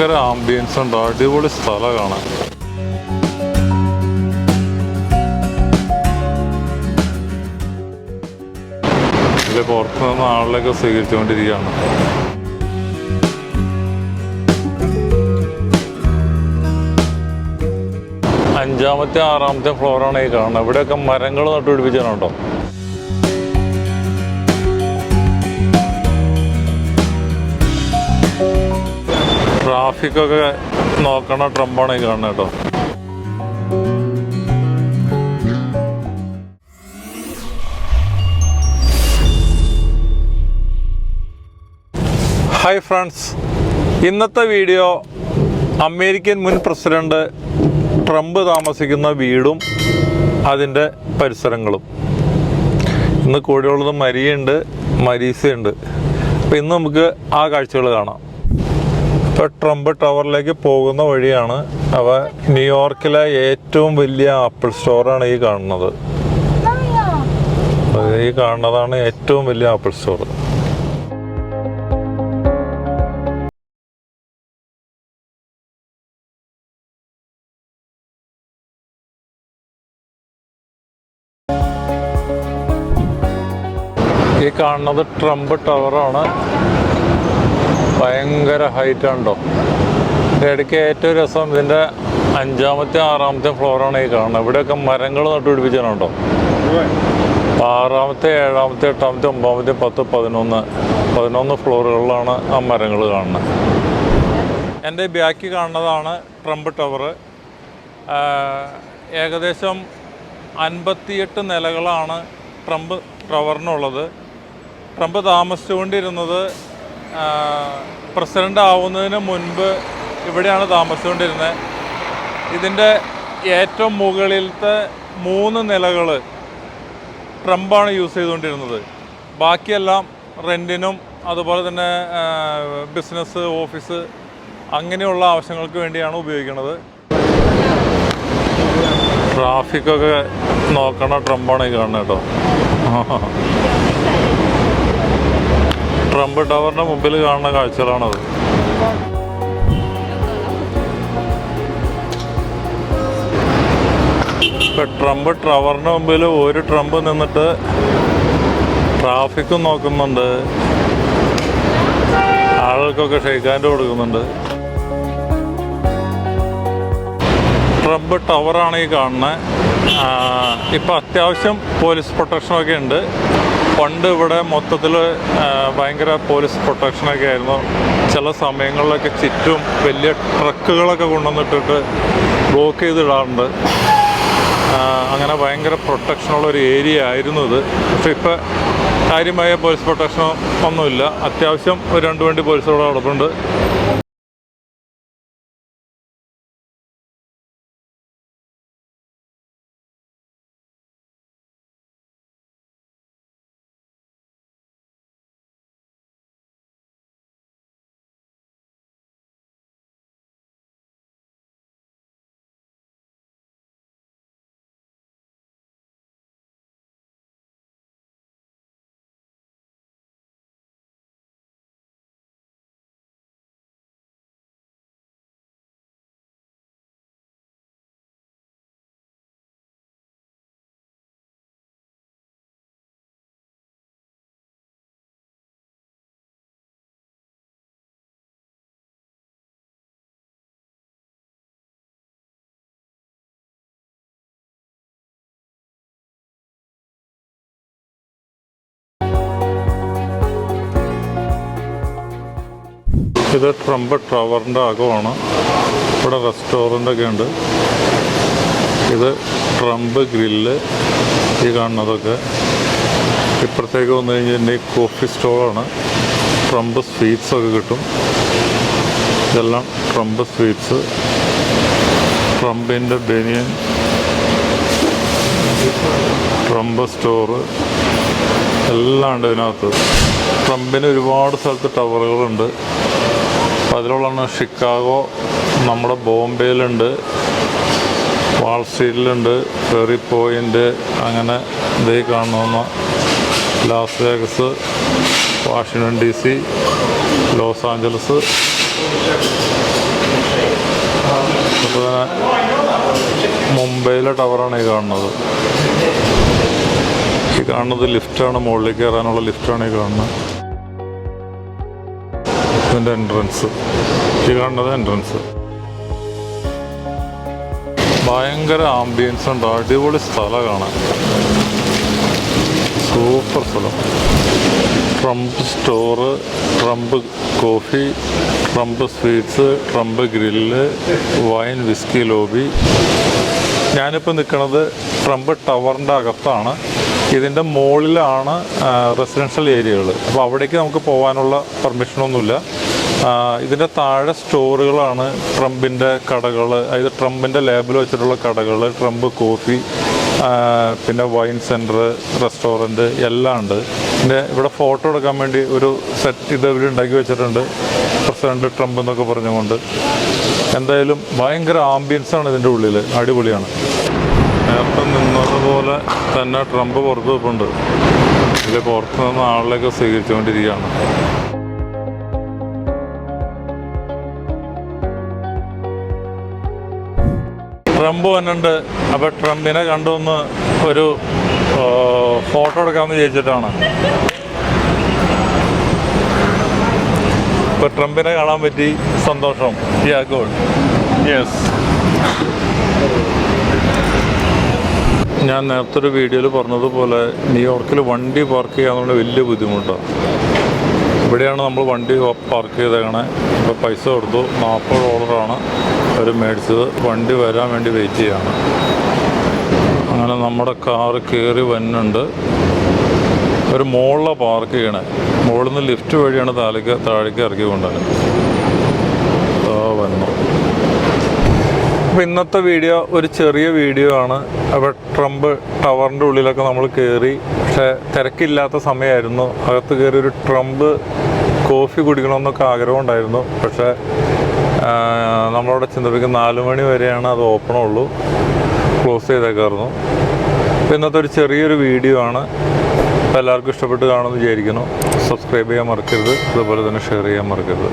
ഭയങ്കര ആംബിയൻസ് ഉണ്ട്. അടിപൊളി സ്ഥലം കാണാൻ. ഇതിൽ പുറത്തു നിന്ന് ആളിലൊക്കെ സ്വീകരിച്ചുകൊണ്ടിരിക്കുകയാണ്. അഞ്ചാമത്തെ ആറാമത്തെ ഫ്ലോറാണ് ഈ കാണുന്നത്. ഇവിടെയൊക്കെ മരങ്ങൾ നട്ടുപിടിപ്പിച്ചാണ് ട്രാഫിക്കൊക്കെ നോക്കണ ട്രംപാണ് ഈ കാണുന്നത് കേട്ടോ. ഹായ് ഫ്രണ്ട്സ് ഇന്നത്തെ വീഡിയോ അമേരിക്കൻ മുൻ പ്രസിഡന്റ് ട്രംപ് താമസിക്കുന്ന വീടും അതിന്റെ പരിസരങ്ങളും. ഇന്ന് കൂടെയുള്ളത് മരിയുണ്ട് മരീസയുണ്ട്. അപ്പോൾ ഇന്ന് നമുക്ക് ആ കാഴ്ചകൾ കാണാം. ഇപ്പോൾ ട്രംപ് ടവറിലേക്ക് പോകുന്ന വഴിയാണ് അവ ന്യൂയോർക്കിലെ ഏറ്റവും വലിയ ആപ്പിൾ സ്റ്റോറാണ് ഈ കാണുന്നത്. ഈ കാണുന്നതാണ് ഏറ്റവും വലിയ ആപ്പിൾ സ്റ്റോർ ഈ കാണുന്നത് ട്രംപ് ടവറാണ്. ഭയങ്കര ഹൈറ്റ് ഉണ്ടോ ഇടയ്ക്ക് ഏറ്റവും രസം ഇതിന്റെ അഞ്ചാമത്തെ ആറാമത്തെ ഫ്ലോറാണ് ഈ കാണുന്നത്. ഇവിടെയൊക്കെ മരങ്ങൾ നട്ടുപിടിപ്പിച്ചാണോ ആറാമത്തെ ഏഴാമത്തെ എട്ടാമത്തെ ഒമ്പാമത്തെ പത്ത് പതിനൊന്ന് പതിനൊന്ന് ഫ്ലോറുകളിലാണ് ആ മരങ്ങൾ കാണുന്നത്. എന്റെ ബാക്കി കാണുന്നതാണ് ട്രംപ് ടവർ ഏകദേശം അൻപത്തിയെട്ട് നിലകളാണ് ട്രംപ് ടവറിനുള്ളത്. ട്രംപ് താമസിച്ചുകൊണ്ടിരുന്നത് പ്രസിഡന്റ് ആവുന്നതിന് മുൻപ് ഇവിടെയാണ് താമസിച്ചുകൊണ്ടിരുന്നത്. ഇതിന്റെ ഏറ്റവും മുകളിലത്തെ മൂന്ന് നിലകൾ ട്രംപാണ് യൂസ് ചെയ്തുകൊണ്ടിരുന്നത്. ബാക്കിയെല്ലാം റെന്റിനും അതുപോലെ തന്നെ ബിസിനസ് ഓഫീസ് അങ്ങനെയുള്ള ആവശ്യങ്ങൾക്ക് വേണ്ടിയാണ് ഉപയോഗിക്കുന്നത്. ട്രാഫിക്കൊക്കെ നോക്കണ ട്രംപാണ് ഈ കാണുന്നത് കേട്ടോ. ട്രംപ് ടവറിന്റെ മുമ്പിൽ കാണുന്ന കാഴ്ചകളാണത്. ഇപ്പൊ ട്രംപ് ടവറിന്റെ മുമ്പിൽ ഒരു ട്രംപ് നിന്നിട്ട് ട്രാഫിക്കും നോക്കുന്നുണ്ട്. ആളുകൾക്കൊക്കെ ഷെയ്ക്കാന്റെ കൊടുക്കുന്നുണ്ട്. ട്രംപ് ടവറാണ് ഈ കാണുന്നത് ഇപ്പം അത്യാവശ്യം പോലീസ് പ്രൊട്ടക്ഷനൊക്കെ ഉണ്ട്. പണ്ട് ഇവിടെ മൊത്തത്തിൽ ഭയങ്കര പോലീസ് പ്രൊട്ടക്ഷനൊക്കെ ആയിരുന്നു. ചില സമയങ്ങളിലൊക്കെ ചുറ്റും വലിയ ട്രക്കുകളൊക്കെ കൊണ്ടുവന്നിട്ടിട്ട് ബ്ലോക്ക് ചെയ്തിടാറുണ്ട്. അങ്ങനെ ഭയങ്കര പ്രൊട്ടക്ഷനുള്ള ഒരു ഏരിയ ആയിരുന്നു ഇത്. പക്ഷെ ഇപ്പം കാര്യമായ പോലീസ് പ്രൊട്ടക്ഷനോ ഒന്നുമില്ല. അത്യാവശ്യം ഒരു രണ്ട് വണ്ടി പോലീസുകൾ നടപ്പുണ്ട്. ഇത് ട്രംപ് ടവറിന്റെ അകമാണ്. ഇവിടെ റെസ്റ്റോറന്റ് ഒക്കെ ഉണ്ട്. ഇത് ട്രംപ് ഗ്രില്ല് ഈ കാണുന്നതൊക്കെ. ഇപ്പുറത്തേക്ക് വന്നു കഴിഞ്ഞാൽ കോഫി സ്റ്റോളാണ്. ട്രംപ് സ്വീറ്റ്സ് ഒക്കെ കിട്ടും. ഇതെല്ലാം ട്രംപ് സ്വീറ്റ്സ്. ട്രംപിന്റെ ബനിയൻ. Trump store. എല്ലാം ഉണ്ട് ഇതിനകത്ത്. ട്രംപിന് ഒരുപാട് സ്ഥലത്ത് ടവറുകളുണ്ട്. അപ്പം അതിലുള്ളതാണ് ഷിക്കാഗോ നമ്മുടെ ബോംബെയിലുണ്ട്. വാൾ സ്ട്രീറ്റിലുണ്ട്. ഫെറി പോയിന്റ് അങ്ങനെ ഇതേ കാണുന്ന Las Vegas Washington D C Los Angeles. അപ്പോൾ മുംബൈയിലെ ടവറാണ് ഈ കാണുന്നത്. ഈ കാണുന്നത് ലിഫ്റ്റാണ് മുകളിലേക്ക് കയറാനുള്ള ലിഫ്റ്റാണ് ഈ കാണുന്നത്. ഇതിന്റെ എൻട്രൻസ് ഈ കാണുന്നത് എൻട്രൻസ് ഭയങ്കര ആംബിയൻസ് ഉണ്ട്. അടിപൊളി സ്ഥലം കാണാൻ. സൂപ്പർ സ്ഥലം. Trump store Trump coffee Trump sweets Trump grill wine whisky lobby ഞാനിപ്പോൾ നിൽക്കുന്നത് ട്രംപ് ടവറിന്റെ അകത്താണ്. ഇതിന്റെ മുകളിലാണ് റെസിഡൻഷ്യൽ ഏരിയകൾ അപ്പോൾ അവിടേക്ക് നമുക്ക് പോകാനുള്ള പെർമിഷനൊന്നുമില്ല ഇതിന്റെ താഴെ സ്റ്റോറുകളാണ് ട്രംപിന്റെ കടകൾ അതായത് ട്രംപിന്റെ ലേബിൾ വെച്ചിട്ടുള്ള കടകൾ ട്രംപ് കോഫി പിന്നെ വൈൻ സെന്റർ റെസ്റ്റോറന്റ് എല്ലാം ഉണ്ട്. പിന്നെ ഇവിടെ ഫോട്ടോ എടുക്കാൻ വേണ്ടി ഒരു സെറ്റ് ഇത് ഇവർ ഉണ്ടാക്കി വെച്ചിട്ടുണ്ട് പ്രസിഡന്റ് ട്രംപ് എന്നൊക്കെ പറഞ്ഞുകൊണ്ട്. എന്തായാലും ഭയങ്കര ആംബിയൻസാണ് ഇതിന്റെ ഉള്ളിൽ അടിപൊളിയാണ്. നേരത്തെ നിന്നതുപോലെ തന്നെ ട്രംപ് പുറത്ത് വെപ്പുണ്ട്. ഇതിൽ പുറത്ത് നിന്ന് ആളിലേക്ക് സ്വീകരിച്ചുകൊണ്ടിരിക്കുകയാണ്. ട്രംപ് വന്നിട്ടുണ്ട്. അപ്പോൾ ട്രംപിനെ കണ്ടുവന്ന് ഒരു ഫോട്ടോ എടുക്കാമെന്ന് ചോദിച്ചിട്ടാണ് ഇപ്പൊ ട്രംപിനെ കാണാൻ പറ്റി സന്തോഷം. യാ ഗുഡ് യെസ് ഞാൻ നേരത്തെ ഒരു വീഡിയോയിൽ പറഞ്ഞതുപോലെ ന്യൂയോർക്കിൽ വണ്ടി പാർക്ക് ചെയ്യാന്നുള്ള വലിയ ബുദ്ധിമുട്ടാണ് ഇവിടെയാണ് നമ്മൾ വണ്ടി പാർക്ക് ചെയ്തേക്കണേ. ഇപ്പോൾ പൈസ കൊടുത്തു. നാൽപ്പത് ഡോളറാണ് അവർ മേടിച്ചത്. വണ്ടി വരാൻ വേണ്ടി വെയിറ്റ് ചെയ്യാണ്. അങ്ങനെ നമ്മുടെ കാറ് കയറി വന്നുണ്ട് ഒരു മുകളിലാണ് പാർക്ക് ചെയ്യണേ. മുകളിൽ നിന്ന് ലിഫ്റ്റ് വഴിയാണ് താഴേക്ക് താഴേക്ക് ഇറക്കി കൊണ്ടുവരുന്നത് വന്നു. അപ്പോൾ ഇന്നത്തെ വീഡിയോ ഒരു ചെറിയ വീഡിയോ ആണ്. അപ്പോൾ ട്രംപ് ടവറിന്റെ ഉള്ളിലൊക്കെ നമ്മൾ കയറി പക്ഷേ തിരക്കില്ലാത്ത സമയമായിരുന്നു അകത്ത് കയറി ഒരു ട്രംപ് കോഫി കുടിക്കണമെന്നൊക്കെ ആഗ്രഹം ഉണ്ടായിരുന്നു. പക്ഷേ നമ്മളവിടെ ചിന്തിപ്പിക്കുന്ന നാല് മണി വരെയാണ് അത് ഓപ്പണുള്ളൂ ക്ലോസ് ചെയ്തേക്കായിരുന്നു. അപ്പോൾ ഇന്നത്തെ ഒരു ചെറിയൊരു വീഡിയോ ആണ്. എല്ലാവർക്കും ഇഷ്ടപ്പെട്ട് കാണുമെന്ന് വിചാരിക്കുന്നു. സബ്സ്ക്രൈബ് ചെയ്യാൻ മറക്കരുത്. അതുപോലെ തന്നെ ഷെയർ ചെയ്യാൻ മറക്കരുത്.